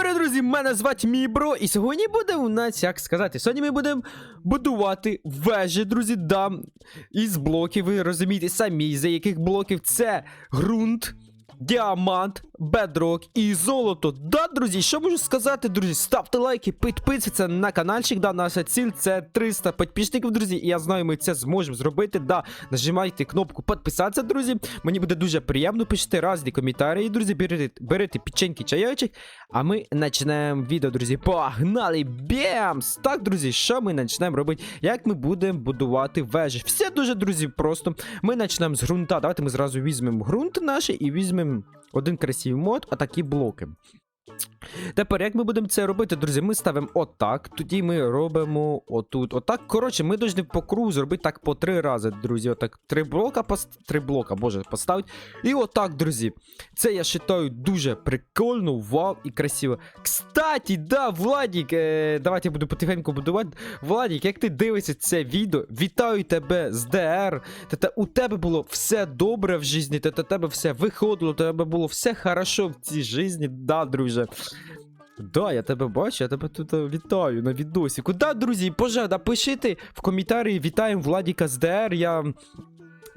привіт, друзі! Мене звати Мібро, і сьогодні буде у нас, як сказати, сьогодні ми будемо будувати вежі, друзі, да, із блоків. Ви розумієте самі, за яких блоків це ґрунт, діамант, бедрок і золото. Да, друзі, що можу сказати, друзі? Ставте лайки, підписуйтесь на каналчик. Да, наша ціль це 300 підписників, друзі. І я знаю, ми це зможемо зробити. Да, нажимайте кнопку підписатися, друзі. Мені буде дуже приємно. Пишіть різні коментарі, друзі. Берете, берете печеньки, чайочок. А ми почнемо відео, друзі. Погнали! Бемс! Так, друзі, що ми почнемо робити? Як ми будемо будувати вежі? Все дуже, друзі, просто. Ми почнемо з ґрунта. Давайте ми зразу візьмемо ґрунт наш і візьмемо один красивий мод, а такі блоки. Тепер, як ми будемо це робити, друзі, ми ставимо отак, тоді ми робимо отут. Отак. Коротше, ми повинні по кругу зробити так по три рази, друзі. Отак, три блока, пост... три блока, боже, поставити. І отак, друзі. Це я вважаю дуже прикольно, вау і красиво. Кстати, да, Владік, е, давайте я буду потихеньку будувати. Владік, як ти дивишся це відео, вітаю тебе з ДР. Та у тебе було все добре в житті, та тебе все виходило, у тебе було все хорошо в цій житті, да, друже. Да, я тебе бачу, я тебе тут е, вітаю на відосіку. Да, друзі, пожалуйста, пишіть в коментарі, вітаємо Владіка з ДР. Я.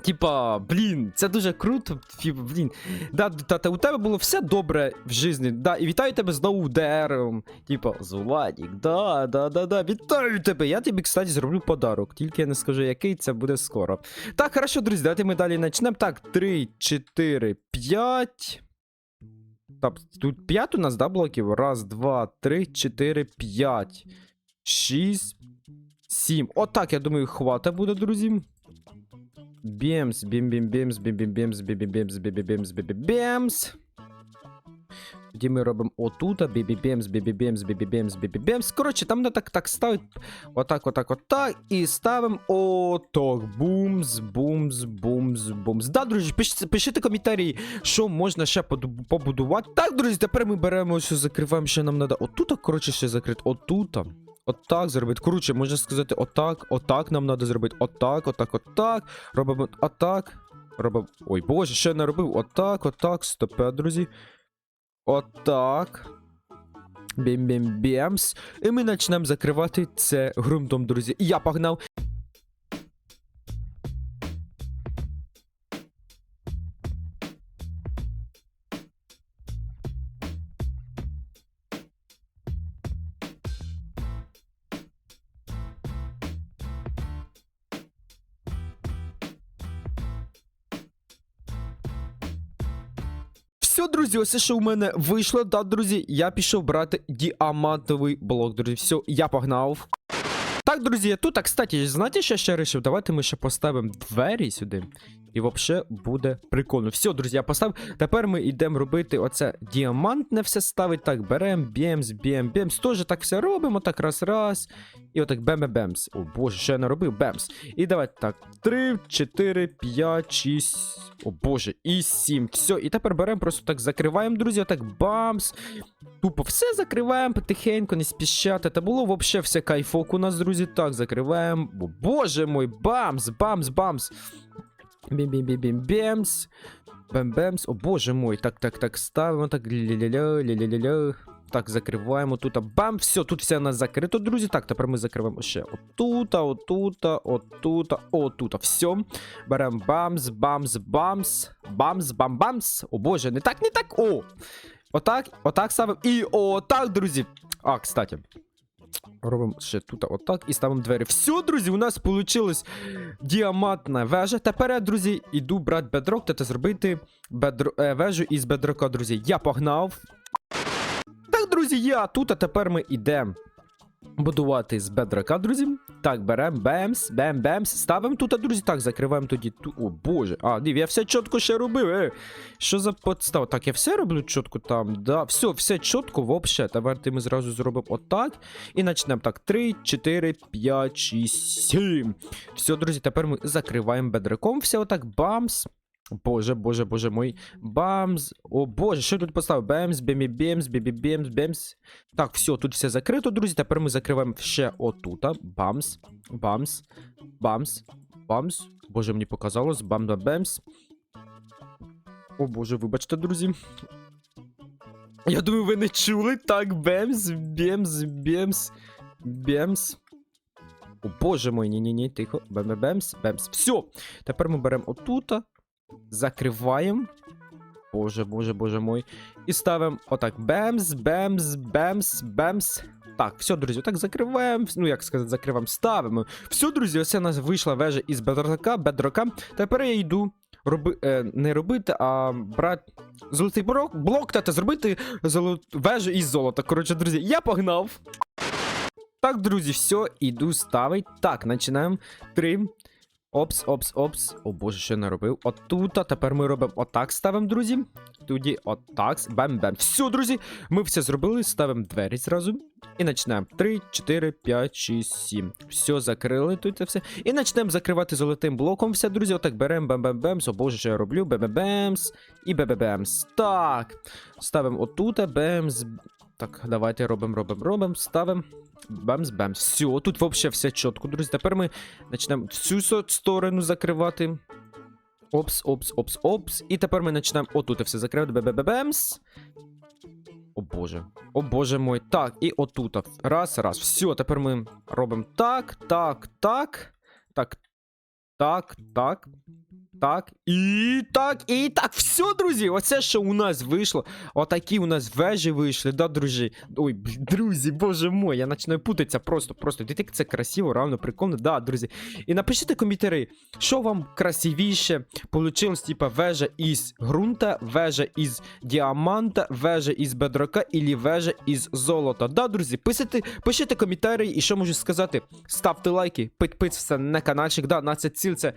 Типа, блін, це дуже круто. Фі- Блін. Да, та, та, у тебе було все добре в житті. Да, і вітаю тебе знову в ДР. Типа, Владік, да, да, да, да, вітаю тебе. Я тобі, кстати, зроблю подарок. Тільки я не скажу, який це буде скоро. Так, хорошо, друзі, давайте ми далі почнемо. Так, 3, 4, 5. Так, тут 5 у нас, да, блоків? Раз, два, три, чотири, п'ять. Шість. Сім. Отак, я думаю, хвата буде, друзі. Бемс, бім бім бемс бім бім бемс бім бім бемс бім бім бемс бім бім бемс Тоді ми робимо отута, бібі бемс бібі бемс бібі бемс бібі бемс Коротше, там не так так ставить. Отак, отак, отак. І ставимо отак. Бумс, бумс, бумс, бумс. Да, друзі, пишіть, пишіть коментарі, що можна ще побудувати. Так, друзі, тепер ми беремо що закриваємо, що нам треба. Отут, коротше, ще закрити. Отута. Отак зробити. Коротше, можна сказати, отак, отак нам треба зробити. Отак, отак, отак. Робимо отак. Робимо. Ой, боже, ще не робив. Отак, отак. Стопе, друзі. Отак. Бім-бім-бімс. І ми почнемо закривати це ґрунтом, друзі. Я погнав. Все, друзі, ось що у мене вийшло. Да, друзі, я пішов брати діамантовий блок, друзі. Все, я погнав. Так, друзі, тут, а, кстати, знаєте, що я ще вирішив? Давайте ми ще поставимо двері сюди. І взагалі буде прикольно. Все, друзі, я поставив. Тепер ми йдемо робити оце діамантне все ставить. Так, беремо, бємс, бєм, бємс. Теж так все робимо, так раз, раз. І отак бем-бемс. О боже, що я не робив? Бемс. І давайте так. 3, 4, 5, 6. О боже, і 7. Все, і тепер беремо, просто так закриваємо, друзі, отак бамс. Тупо все закриваємо потихеньку, не спіщати. Та було взагалі все кайфок у нас, друзі. Так, закриваємо. О, боже мой, бамс, бамс, бамс. Бім-бім-бім-бімс. Бем-бемс. О боже мой. Так, так, так, ставимо. Так, ля-ля-ля, ля-ля-ля-ля. Так, закриваємо тут. Бам! Все, тут все нас закрито, друзі. Так, тепер ми закриваємо ще отута, отута, отута, отута. Все. Беремо бамс, бамс, бамс, бамс, бам-бамс. О боже, не так, не так. О! Отак, отак ставимо. І отак, друзі. А, кстати. Робимо ще тут отак і ставимо двері. Все, друзі, у нас вийшло діамантна вежа. Тепер друзі, іду брати бедрок та зробити бедро... е, вежу із бедрока, друзі. Я погнав. Так, друзі, я тут, а тепер ми йдемо будувати з бедрока, друзі. Так, беремо бемс, бем-бемс. Ставимо тут, друзі. Так, закриваємо тоді ту. О, боже. А, див, я все чітко ще робив. Е. Що за подстава? Так, я все роблю чітко там. Да, все, все чітко, вообще. Тепер ми зразу зробимо отак. І почнемо так. 3, 4, 5, 6, 7. Все, друзі, тепер ми закриваємо бедраком. Все отак, бамс. Боже, боже, боже мой. Бамс. О боже, що тут поставив? Бемс, бемі бемс, бібі бемс, бемс. Так, все, тут все закрито, друзі. Тепер ми закриваємо ще отута. Бамс, бамс, бамс, бамс. Боже, мені показалось. Бам-бам-бемс. О боже, вибачте, друзі. Я думаю, ви не чули. Так, бемс, бемс, бемс, бемс. О, боже мой, ні-ні-ні, тихо. Бем, бемс, бемс. Все. Тепер ми беремо отута, закриваємо. Боже, боже, боже мой. І ставимо отак. Бемс, бемс, бемс, бемс. Так, все, друзі, отак закриваємо. Ну, як сказати, закриваємо, ставимо. Все, друзі, ось у нас вийшла вежа із бедрока, бедрока. Тепер я йду роби, е, не робити, а брати золотий блок, блок та зробити золот, вежу із золота. Коротше, друзі, я погнав. Так, друзі, все, іду ставить. Так, починаємо. Три. Опс, опс, опс. О боже, що я наробив. Отут, тепер ми робимо отак ставимо, друзі. Тоді отак. Бем-бем. Все, друзі, ми все зробили, ставимо двері зразу. І починаємо. 3, 4, 5, 6, 7. Все, закрили тут це все. І почнемо закривати золотим блоком все, друзі. Отак беремо бем-бем-бемс. О боже, що я роблю. Бем-бем-бемс. І бем-бем-бемс. Так. Ставимо отут, бемс. Так, давайте робимо, робимо, робимо. Ставимо. Бемс. Все, тут взагалі все чітко, друзі. Тепер ми почнемо цю сторону закривати. Опс, опс, опс, опс. І тепер ми почнемо отут все закривати. Бе-бе-бемс. О боже. О боже мой. Так, і отут. Раз, раз. Все, тепер ми робимо так, так, так. Так. Так, так. Так. І так, і так. Все, друзі. Оце що у нас вийшло. Отакі у нас вежі вийшли, да, друзі? Ой, друзі, боже мой, я починаю путатися просто, просто. Дивіться, це красиво, равно, прикольно, да, друзі. І напишіть коментарі, що вам красивіше получилось, типа вежа із грунта, вежа із діаманта, вежа із бедрока, і вежа із золота. Да, друзі, пишіть, пишіть коментарі, і що можу сказати? Ставте лайки, підписуйтесь на каналчик, да, на це ціль, це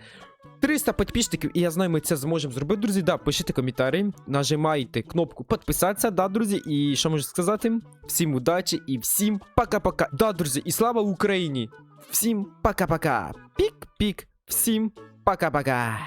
300 підписчиків, і я знаю, ми це зможемо зробити, друзі. Да, пишіть коментарі, нажимайте кнопку підписатися, да, друзі. І що можу сказати? Всім удачі і всім пока-пока. Да, друзі, і слава Україні! Всім пока-пока. Пік-пік, всім пока-пока.